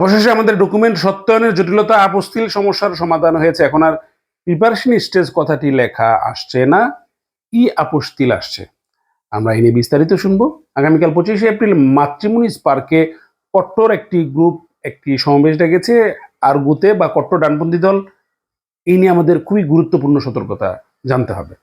অবশেষে আমাদের ডকুমেন্ট সত্যায়নের জটিলতা আপস্থিল সমস্যার সমাধান হয়েছে। এখন আর প্রিপারেশন স্টেজ কথাটি লেখা আসছে না, ই আপস্তিল আসছে। আমরা এই নিয়ে বিস্তারিত শুনব। আগামীকাল পঁচিশে এপ্রিল মাতৃমুনিস পার্কে কট্টর একটি গ্রুপ একটি সমাবেশ ডেকেছে আর গুতে বা কট্টর ডানপন্থী দল। এই নিয়ে আমাদের খুবই গুরুত্বপূর্ণ সতর্কতা জানতে হবে।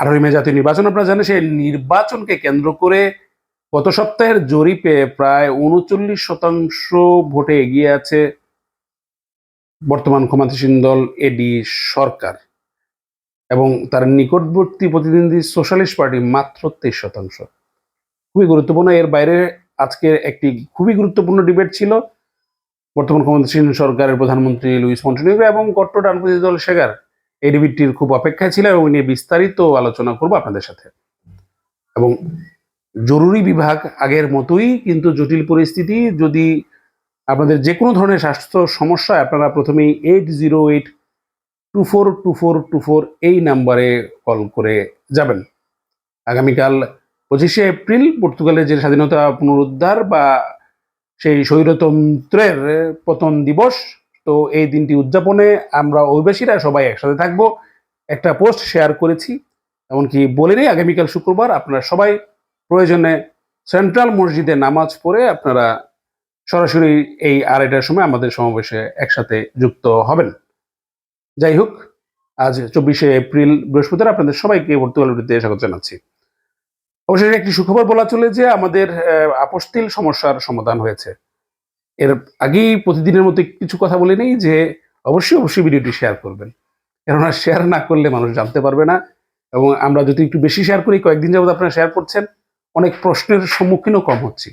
আঠারোই মে জাতীয় নির্বাচন আপনারা জানেন, সেই নির্বাচনকে কেন্দ্র করে গত সপ্তাহের জরিপে প্রায় উনচল্লিশ শতাংশ ভোটে এগিয়ে আছে বর্তমান ক্ষমতাসীন দল এডি সরকার এবং তার নিকটবর্তী প্রতিদ্বন্দ্বী সোশ্যালিস্ট পার্টি মাত্র তেইশ শতাংশ। খুবই গুরুত্বপূর্ণ। এর বাইরে আজকের একটি খুবই গুরুত্বপূর্ণ ডিবেট ছিল বর্তমান ক্ষমতাসীন সরকারের প্রধানমন্ত্রী লুইস মন্টিনিগো এবং কট্টর ডানপন্থী দল শেখার এই ডিবেটটির খুব অপেক্ষায় ছিল এবং নিয়ে বিস্তারিত আলোচনা করব আপনাদের সাথে। এবং জরুরি বিভাগ আগের মতোই কিন্তু জটিল পরিস্থিতি, যদি আপনাদের যে কোনো ধরনের স্বাস্থ্য সমস্যা, আপনারা প্রথমেই eight zero eight two four two four two four এই নাম্বারে কল করে যাবেন। আগামীকাল পঁচিশে এপ্রিল পর্তুগালের যে স্বাধীনতা পুনরুদ্ধার বা সেই স্বৈরতন্ত্রের পতন দিবস, তো এই দিনটি উদযাপনে আমরা অভিবাসীরা সবাই একসাথে থাকব। একটা পোস্ট শেয়ার করেছি, এমনকি বলে আগামীকাল শুক্রবার, আপনারা সবাই প্রয়োজনে সেন্ট্রাল মসজিদে নামাজ পড়ে আপনারা সরাসরি এই আড়াইটার সময় আমাদের সমাবেশে একসাথে যুক্ত হবেন। যাই হোক, আজ চব্বিশে এপ্রিল বৃহস্পতিবার আপনাদের সবাইকে পর্তুগাল ভিত্তিতে স্বাগত জানাচ্ছি। অবশেষে একটি সুখবর বলা চলে যে আমাদের আপস্তিল সমস্যার সমাধান হয়েছে। এর আগেই প্রতিদিনের মতো কিছু কথা বলে নেই যে অবশ্যই অবশ্যই ভিডিওটি শেয়ার করবেন। কেননা শেয়ার না করলে মানুষ জানতে পারবে না এবং আমরা যদি একটু বেশি শেয়ার করি, কয়েকদিন যাবত আপনারা শেয়ার করছেন। অনেক প্রশ্নের সম্মুখীনও কম হচ্ছি।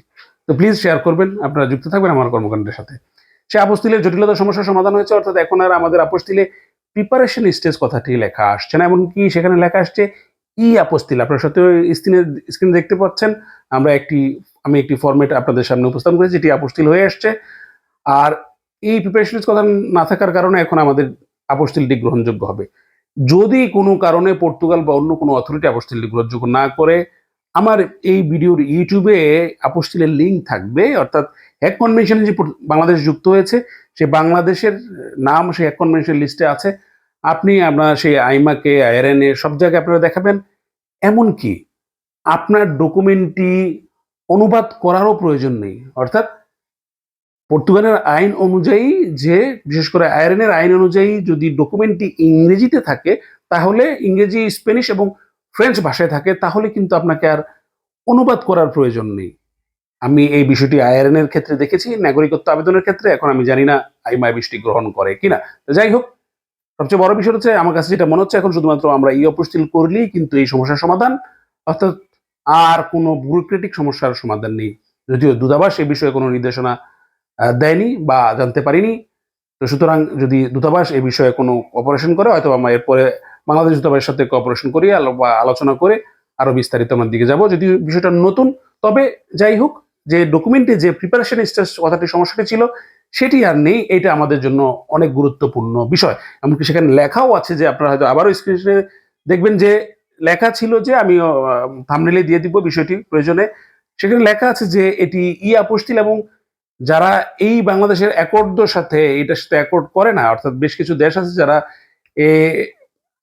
তো প্লিজ শেয়ার করবেন, আপনারা যুক্ত থাকবেন আমার কর্মকাণ্ডের সাথে। সে আপস্তিলের জটিলতা সমস্যার সমাধান হয়েছে, অর্থাৎ এখন আর আমাদের আপস্তিলে প্রিপারেশন স্টেজ কথাটি লেখা আসছে না, এমনকি সেখানে লেখা আসছে ই আপস্তিল আপনারা সত্যি স্ক্রিনে স্ক্রিনে দেখতে পাচ্ছেন, আমরা একটি, আমি একটি ফরম্যাট আপনাদের সামনে উপস্থাপন করেছি, যেটি আপস্তিল হয়ে আসছে। আর এই প্রিপারেশন কথা না থাকার কারণে এখন আমাদের আপস্তিলটি গ্রহণযোগ্য হবে। যদি কোনো কারণে পর্তুগাল বা অন্য কোনো অথরিটি আপস্তিলটি গ্রহণযোগ্য না করে আমার এই ভিডিওর ইউটিউবে আপস্তিলের লিঙ্ক থাকবে, অর্থাৎ হ্যাক কনভেনশনে যে বাংলাদেশ যুক্ত হয়েছে, সে বাংলাদেশের নাম সেই হ্যাক কনভেনশন লিস্টে আছে। আপনি আপনার সেই আইমাকে আইআরএনএ সব জায়গায় আপনারা দেখাবেন। এমনকি আপনার ডকুমেন্টটি অনুবাদ করারও প্রয়োজন নেই। অর্থাৎ পর্তুগালের আইন অনুযায়ী যে, বিশেষ করে আইআরএনের আইন অনুযায়ী যদি ডকুমেন্টটি ইংরেজিতে থাকে, তাহলে ইংরেজি স্প্যানিশ এবং ফ্রেঞ্চ ভাষায় থাকে, তাহলে কিন্তু আপনাকে আর অনুবাদ করার প্রয়োজন নেই। আমি এই বিষয়টি আইআরএন এর ক্ষেত্রে দেখেছি, নাগরিকত্ব আবেদনের ক্ষেত্রে, এখন আমি জানি না আইমা এই বিষয়টি গ্রহণ করে কিনা। যাই হোক, সবচেয়ে বড় বিষয় হচ্ছে, আমার কাছে যেটা মনে হচ্ছে, এখন শুধুমাত্র আমরা ই অপস্টিল করলেই কিন্তু এই সমস্যার সমাধান, অর্থাৎ আর কোনো ব্যুরোক্রেটিক সমস্যার সমাধান নেই। যদিও দূতাবাস এই বিষয়ে কোনো নির্দেশনা দেয়নি বা জানতে পারিনি। তো সুতরাং যদি দূতাবাস এই বিষয়ে কোনো অপারেশন করে হয়তো আমরা এরপরে বাংলাদেশ দূতাবাসের সাথে কোঅপারেশন করি আলোচনা করে আরও বিস্তারিত আমার দিকে যাব। যদি বিষয়টা নতুন, তবে যাই হোক, যে ডকুমেন্টে যে প্রিপারেশন স্টেজ কথাটি সমস্যাটি ছিল, সেটি আর নেই। এটা আমাদের জন্য অনেক গুরুত্বপূর্ণ বিষয়। এমনকি সেখানে লেখাও আছে যে আপনারা হয়তো আবারও স্ক্রিনে দেখবেন যে লেখা ছিল যে আমি থামনেলে দিয়ে দিব বিষয়টি প্রয়োজনে। সেখানে লেখা আছে যে এটি ই আপস্তিল এবং যারা এই বাংলাদেশের অ্যাকর্ডের সাথে, এটার সাথে অ্যাকর্ড করে না, অর্থাৎ বেশ কিছু দেশ আছে যারা এ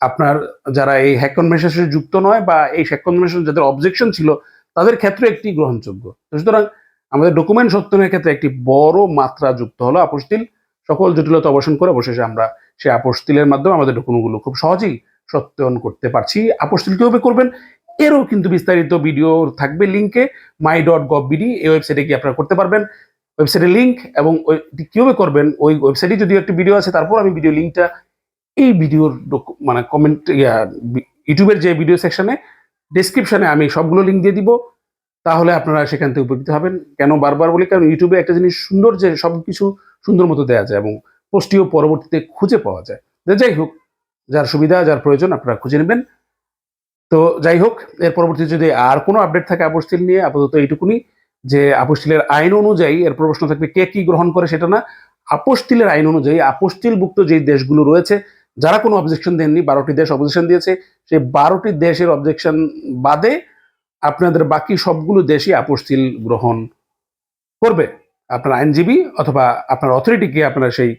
আপনার যারা এই হ্যাক কনভেনশনের সাথে যুক্ত নয় বা এই হ্যাক কনভেনশন যাদের অবজেকশন ছিল, তাদের ক্ষেত্রে একটি গ্রহণযোগ্য। সুতরাং আমাদের ডকুমেন্ট সত্যায়নের ক্ষেত্রে একটি বড় মাত্রা যুক্ত হলো আপস্তিল সকল জটিলতা অবসান করে অবশেষে আমরা সেই আপস্তিলের মাধ্যমে আমাদের ডকুমেন্টগুলো খুব সহজেই সত্যায়ন করতে পারছি। আপস্তিল কীভাবে করবেন? এরও কিন্তু বিস্তারিত ভিডিও থাকবে লিঙ্কে মাই ডট গভ বিডি এই ওয়েবসাইটে গিয়ে আপনারা করতে পারবেন। ওয়েবসাইটের লিঙ্ক এবং কীভাবে করবেন? ওই ওয়েবসাইটে যদি একটি ভিডিও আছে, তারপর আমি ভিডিও লিঙ্কটা এই ভিডিওর মানে কমেন্ট ইউটিউবের যে ভিডিও সেকশনে ডেসক্রিপশনে আমি সবগুলো লিঙ্ক দিয়ে দিব। তাহলে আপনারা সেখান থেকে উপকৃত হবেন। কেন বারবার বলি? কারণ ইউটিউবে একটা জিনিস সুন্দর যে সব কিছু সুন্দর মতো দেওয়া যায় এবং পোস্টটিও পরবর্তীতে খুঁজে পাওয়া যায়। যাই হোক, যার সুবিধা, যার প্রয়োজন আপনারা খুঁজে নেবেন। তো যাই হোক, এর পরবর্তীতে যদি আর কোনো আপডেট থাকে আপস্তিল নিয়ে, আপাতত এইটুকুনি, যে আপস্তিলের আইন অনুযায়ী এর প্রশ্ন থাকবে, কে কি গ্রহণ করে সেটা না। আপস্তিলের আইন অনুযায়ী আপস্তিলভুক্ত যে দেশগুলো রয়েছে যারা কোনো অবজেকশন দেননি, বারোটি দেশ অবজেকশন দিয়েছে, সেই বারোটি দেশের অবজেকশন বাদে আপনাদের বাকি সবগুলো দেশই আপস্তিল গ্রহণ করবে। আপনার আইনজীবী অথবা আপনার অথরিটিকে আপনারা সেই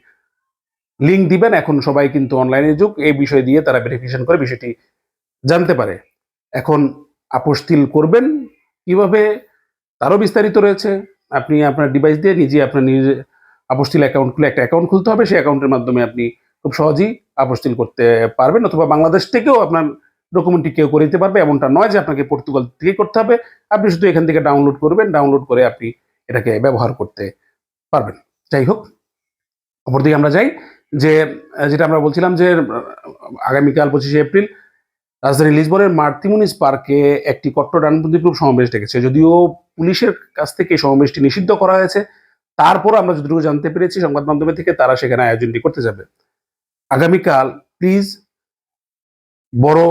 লিঙ্ক দিবেন। এখন সবাই কিন্তু অনলাইনে যুগ, এই বিষয় দিয়ে তারা ভেরিফিকেশন করে বিষয়টি জানতে পারে। এখন আপোস্তিল করবেন কীভাবে তারও বিস্তারিত রয়েছে। আপনি আপনার ডিভাইস দিয়ে নিজে আপনার নিজে আপোস্তিল অ্যাকাউন্ট খুলে একটা অ্যাকাউন্ট খুলতে হবে। সেই অ্যাকাউন্টের মাধ্যমে আপনি খুব সহজেই আপোস্তিল করতে পারবেন অথবা বাংলাদেশ থেকেও আপনার ডকুমেন্টটি কেউ করে দিতে পারবে। এমনটা নয় যে আপনাকে পর্তুগাল থেকে করতে হবে। আপনি শুধু এখান থেকে ডাউনলোড করবেন ডাউনলোড করে আপনি এটাকে ব্যবহার করতে পারবেন। যাই হোক, অপরদিকে আমরা যাই যে, যেটা আমরা বলছিলাম যে, আগামীকাল পঁচিশে এপ্রিল রাজধানী লিসবনের মার্তিমুনিস পার্কে একটি কট্টর ডানপন্থী গ্রুপ সমাবেশ ডেকেছে। যদিও পুলিশের কাছ থেকে সমাবেশটি নিষিদ্ধ করা হয়েছে তারপর আমরা যতটুকু জানতে পেরেছি সংবাদ মাধ্যমে থেকে তারা সেখানে আয়োজনটি করতে যাবে। আগামীকাল প্লিজ বড়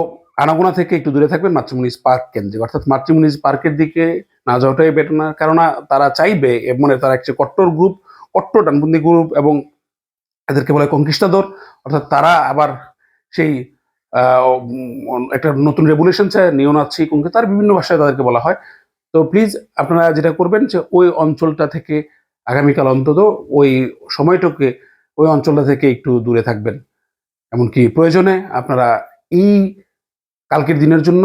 আনাগোনা থেকে একটু দূরে থাকবেন মাতৃমুনিস পার্ক কেন্দ্রে। অর্থাৎ মাতৃমুনিস পার্কের দিকে না যাওয়াটাই বেটার না, কেননা তারা চাইবে মানে তারা একটি কট্টর গ্রুপ কট্টর ডানপন্থী গ্রুপ এবং এদেরকে বলে কঙ্কিস্টাদর অর্থাৎ তারা আবার সেই একটা নতুন রেগুলেশন চায় নিয়নাচ্ছি কুঙ্কে তার বিভিন্ন ভাষায় তাদেরকে বলা হয়। তো প্লিজ আপনারা যেটা করবেন যে ওই অঞ্চলটা থেকে আগামীকাল অন্তত ওই সময়টাকে, ওই অঞ্চলটা থেকে একটু দূরে থাকবেন। এমনকি প্রয়োজনে আপনারা এই কালকের দিনের জন্য,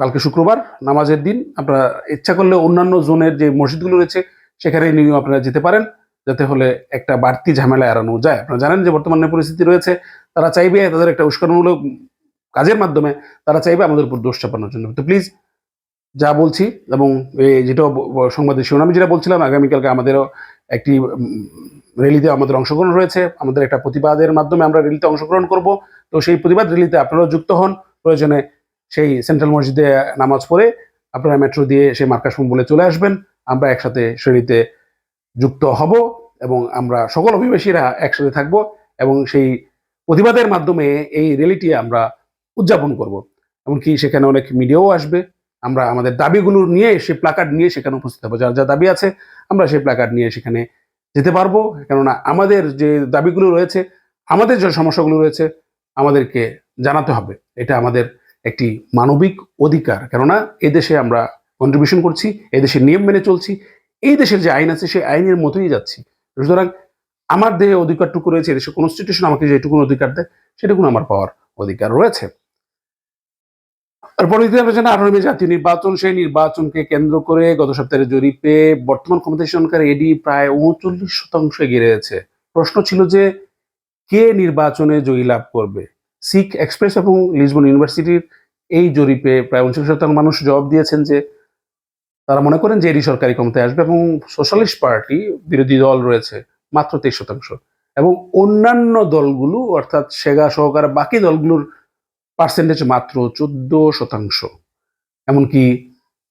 কালকে শুক্রবার নামাজের দিন আপনারা ইচ্ছা করলে অন্যান্য জোনের যে মসজিদগুলো রয়েছে, সেখানে নিয়েও আপনারা যেতে পারেন। যাতে হলে একটা বাড়তি ঝামেলা এড়ানো যায়। আপনারা জানেন যে বর্তমানে পরিস্থিতি রয়েছে, তারা চাইবে তাদের একটা উস্কানমূলক কাজের মাধ্যমে তারা চাইবে আমাদের উপর দোষ চাপানোর জন্য। তো প্লিজ যা বলছি এবং যেটা সংবাদের শিরোনাম যেটা বলছিলাম, আগামীকালকে আমাদেরও একটি র্যালিতে আমাদের অংশগ্রহণ রয়েছে, আমাদের একটা প্রতিবাদের মাধ্যমে আমরা র্যালিতে অংশগ্রহণ করব। তো সেই প্রতিবাদ র্যালিতে আপনারাও যুক্ত হন। প্রয়োজনে সেই সেন্ট্রাল মসজিদে নামাজ পড়ে আপনারা মেট্রো দিয়ে সেই মার্কাস বলে চলে আসবেন। আমরা একসাথে সেরিতে যুক্ত হব এবং আমরা সকল অভিবাসীরা একসাথে থাকব এবং সেই প্রতিবাদের মাধ্যমে এই র্যালিটি আমরা উদযাপন করব। এমনকি সেখানে অনেক মিডিয়াও আসবে। আমরা আমাদের দাবিগুলো নিয়ে সেই প্লাকার্ড নিয়ে সেখানে উপস্থিত হব। যার যা দাবি আছে, আমরা সেই প্লাকার্ড নিয়ে সেখানে যেতে পারব, কেননা আমাদের যে দাবিগুলো রয়েছে, আমাদের যে সমস্যাগুলো রয়েছে, আমাদেরকে জানাতে হবে। এটা আমাদের একটি মানবিক অধিকার, কেননা এদেশে আমরা কন্ট্রিবিউশন করছি এদেশের নিয়ম মেনে চলছি, এই দেশের যে আইন আছে, সেই আইনের মতোই যাচ্ছি। সুতরাং আমার দেহে অধিকারটুকু রয়েছে এদেশের কনস্টিটিউশন আমাকে যেটুকু অধিকার দেয়, সেটুকুন আমার পাওয়ার অধিকার রয়েছে। আর নির্বাচন, সেই নির্বাচনকে কেন্দ্র করে গত সপ্তাহের জরিপে বর্তমান এডি প্রায় উনচল্লিশ শতাংশ প্রশ্ন ছিল যে, কে নির্বাচনে জয়ী লাভ করবে? সিক এক্সপ্রেস এবং লিসবন ইউনিভার্সিটির এই জরিপে প্রায় উনচল্লিশ শতাংশ মানুষ জবাব দিয়েছেন যে, তারা মনে করেন যে এডি সরকারি ক্ষমতায় আসবে এবং সোশ্যালিস্ট পার্টি বিরোধী দল রয়েছে, মাত্র তেইশ শতাংশ। এবং অন্যান্য দলগুলো, অর্থাৎ সেগা সহকারে বাকি দলগুলোর পার্সেন্টেজ মাত্র চোদ্দ শতাংশ। এমনকি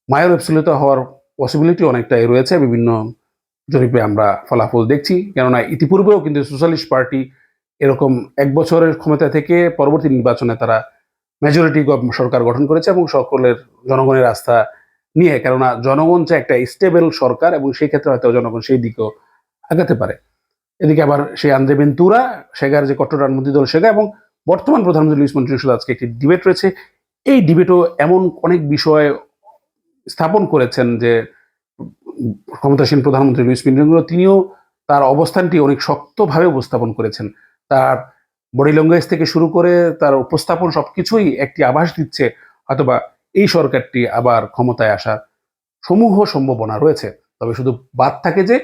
মায়ের অ্যাবসলিউট হওয়ার পসিবিলিটি অনেকটাই রয়েছে। বিভিন্ন জরিপে আমরা ফলাফল দেখছি। কেননা ইতিপূর্বেও কিন্তু সোশ্যালিস্ট পার্টি এরকম এক বছরের ক্ষমতা থেকে পরবর্তী নির্বাচনে তারা মেজরিটি সরকার গঠন করেছে এবং সকলের জনগণের আস্থা নিয়ে। কেননা জনগণ চায় একটা স্টেবল সরকার এবং সেই ক্ষেত্রে হয়তো জনগণ সেই দিকেও আগাতে পারে। এদিকে আবার সেই আন্দ্রে বেন্তুরা সেগার যে কট্টর ডানপন্থী দল সেগা এবং বর্তমান প্রধানমন্ত্রী লুইস মন্ত্রী আজকে একটি ডিবেট রয়েছে। এই ডিবেটও এমন অনেক বিষয় স্থাপন করেছেন যে ক্ষমতাসীন প্রধানমন্ত্রী লুইস মিন্ট্রিগুলো তিনিও তার অবস্থানটি অনেক শক্তভাবে উপস্থাপন করেছেন। তার বডি ল্যাঙ্গুয়েজ থেকে শুরু করে তার উপস্থাপন সবকিছুই একটি আভাস দিচ্ছে, হয়তোবা এই সরকারটি আবার ক্ষমতায় আসার সমূহ সম্ভাবনা রয়েছে। তবে শুধু বাদ থাকে যে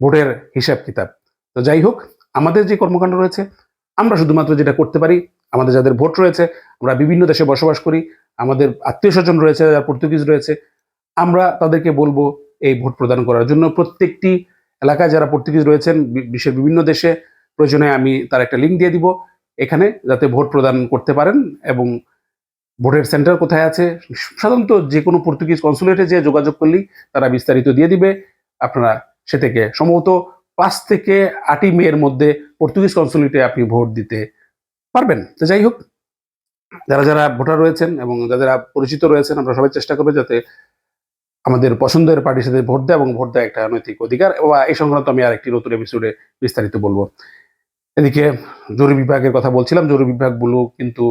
ভোটের হিসাব কিতাব তো যাই হোক, আমাদের যে কর্মকাণ্ড রয়েছে আমরা শুধুমাত্র যেটা করতে পারি, আমাদের যাদের ভোট রয়েছে, আমরা বিভিন্ন দেশে বসবাস করি, আমাদের আত্মীয় স্বজন রয়েছে, যারা পর্তুগিজ রয়েছে, আমরা তাদেরকে বলব এই ভোট প্রদান করার জন্য প্রত্যেকটি এলাকায় যারা পর্তুগিজ রয়েছেন বিশ্বের বিভিন্ন দেশে, প্রয়োজনে আমি তার একটা লিঙ্ক দিয়ে দিব এখানে, যাতে ভোট প্রদান করতে পারেন এবং ভোটের সেন্টার কোথায় আছে, সাধারণত যে কোনো পর্তুগিজ কনসুলেটে যে যোগাযোগ করলেই তারা বিস্তারিত দিয়ে দিবে। আপনারা সে থেকে সম্ভবত পাঁচ থেকে আটই মে এর মধ্যে পর্তুগিজ কনসুলেটে আপনি ভোট দিতে পারবেন। তো যাই হোক, যারা যারা ভোটার রয়েছেন এবং যারা পরিচিত রয়েছেন, আমরা সবাই চেষ্টা করব যাতে আমাদের পছন্দের পার্টির সাথে ভোট দেয় এবং ভোট দেয় একটা নৈতিক অধিকার। বা এই সংক্রান্ত আমি আরেকটি নতুন এপিসোডে বিস্তারিত বলব। এদিকে জরুরি বিভাগের কথা বলছিলাম। জরুরি বিভাগগুলো কিন্তু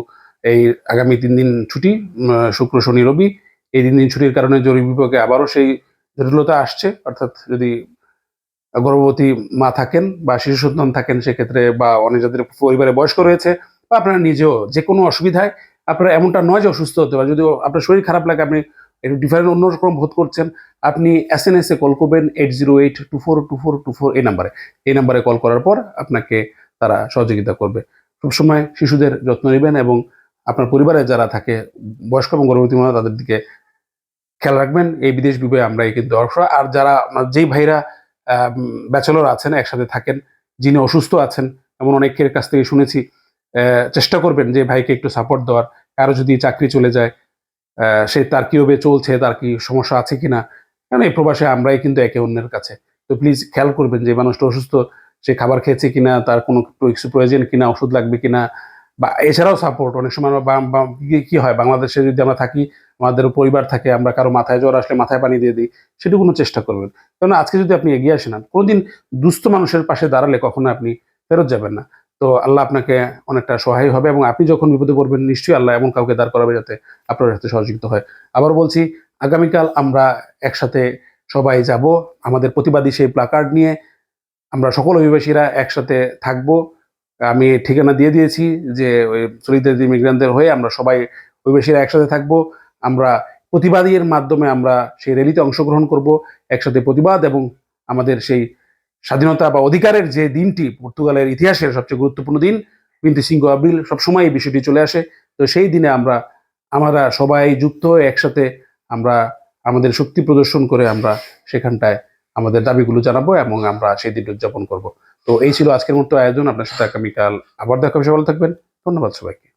এই আগামী তিন দিন ছুটি শুক্র, শনি, রবি। এই তিন দিন ছুটির কারণে জরুরি বিভাগে আবারও সেই জটিলতা আসছে। অর্থাৎ যদি গর্ভবতী মা থাকেন বা শিশু সন্তান থাকেন সেক্ষেত্রে বা অনেক যাদের পরিবারে বয়স্ক রয়েছে, বা আপনারা নিজেও যে কোনো অসুবিধায় আপনারা এমনটা নয় যে অসুস্থ হতে পারে যদি আপনার শরীর খারাপ লাগে, আপনি একটু ডিফারেন্ট অন্যরকম বোধ করছেন, আপনি S N S A call করবেন eight zero eight two four two four two four এই নাম্বারে এই নাম্বারে কল করার পর আপনাকে তারা সহযোগিতা করবে। সবসময় শিশুদের যত্ন নেবেন এবং আপনার পরিবারে যারা থাকে, বয়স্ক এবং গর্ভবতী মহিলা তাদের দিকে খেয়াল রাখবেন। এই বিদেশ বিবয়ে আমরা এই কিন্তু আর যারা যেই ভাইরা ব্যাচেলর আছেন, একসাথে থাকেন, যিনি অসুস্থ আছেন, এমন অনেকের কাছ থেকে শুনেছি চেষ্টা করবেন যে ভাইকে একটু সাপোর্ট দেওয়ার। কারও যদি চাকরি চলে যায় সে তার কীভাবে চলছে, তার কি সমস্যা আছে কিনা? কারণ এই প্রবাসে আমরাই কিন্তু একে অন্যের কাছে। তো প্লিজ খেয়াল করবেন যে মানুষটা অসুস্থ, সে খাবার খেয়েছে কিনা, তার কোনো কিছু প্রয়োজন কিনা, ওষুধ লাগবে কিনা? বা এছাড়াও সাপোর্ট অনেক সময় কি- কি হয়? বাংলাদেশে যদি আমরা থাকি আমাদের পরিবার থাকে, আমরা কারও মাথায় জ্বর আসলে মাথায় পানি দিয়ে দিই সেটুকুনো চেষ্টা করবেন। কারণ আজকে যদি আপনি এগিয়ে আসেন কোনোদিন দুস্থ মানুষের পাশে দাঁড়ালে কখনো আপনি ফেরত যাবেন না। তো আল্লাহ আপনাকে অনেকটা সহায় হবে এবং আপনি যখন বিপদে পড়বেন, নিশ্চয়ই আল্লাহ এমন কাউকে দাঁড় করাবে যাতে আপনার সাথে সহযোগিত হয়। আবার বলছি, আগামীকাল আমরা একসাথে সবাই যাব, আমাদের প্রতিবাদী সেই প্লাকার্ড নিয়ে আমরা সকল অভিবাসীরা একসাথে থাকব। আমি ঠিকানা দিয়ে দিয়েছি যে ওই সলিদার ইমিগ্রান্টদের হয়ে আমরা সবাই অভিবাসীরা একসাথে থাকব। আমরা প্রতিবাদীর মাধ্যমে আমরা সেই র্যালিতে অংশগ্রহণ করব, একসাথে প্রতিবাদ এবং আমাদের সেই স্বাধীনতা বা অধিকারের যে দিনটি পর্তুগালের ইতিহাসের সবচেয়ে গুরুত্বপূর্ণ দিন, বিনতি সিংহ আব্রিল সবসময় এই বিষয়টি চলে আসে। তো সেই দিনে আমরা আমরা সবাই যুক্ত হয়ে একসাথে আমরা আমাদের শক্তি প্রদর্শন করে আমরা সেখানটায় আমাদের দাবিগুলো জানাব এবং আমরা সেই দিনটি উদযাপন করব। তো এই ছিল আজকের মতো আয়োজন। আপনার সাথে আগামীকাল আবার দেখা হবে। ভালো থাকবেন। ধন্যবাদ সবাইকে।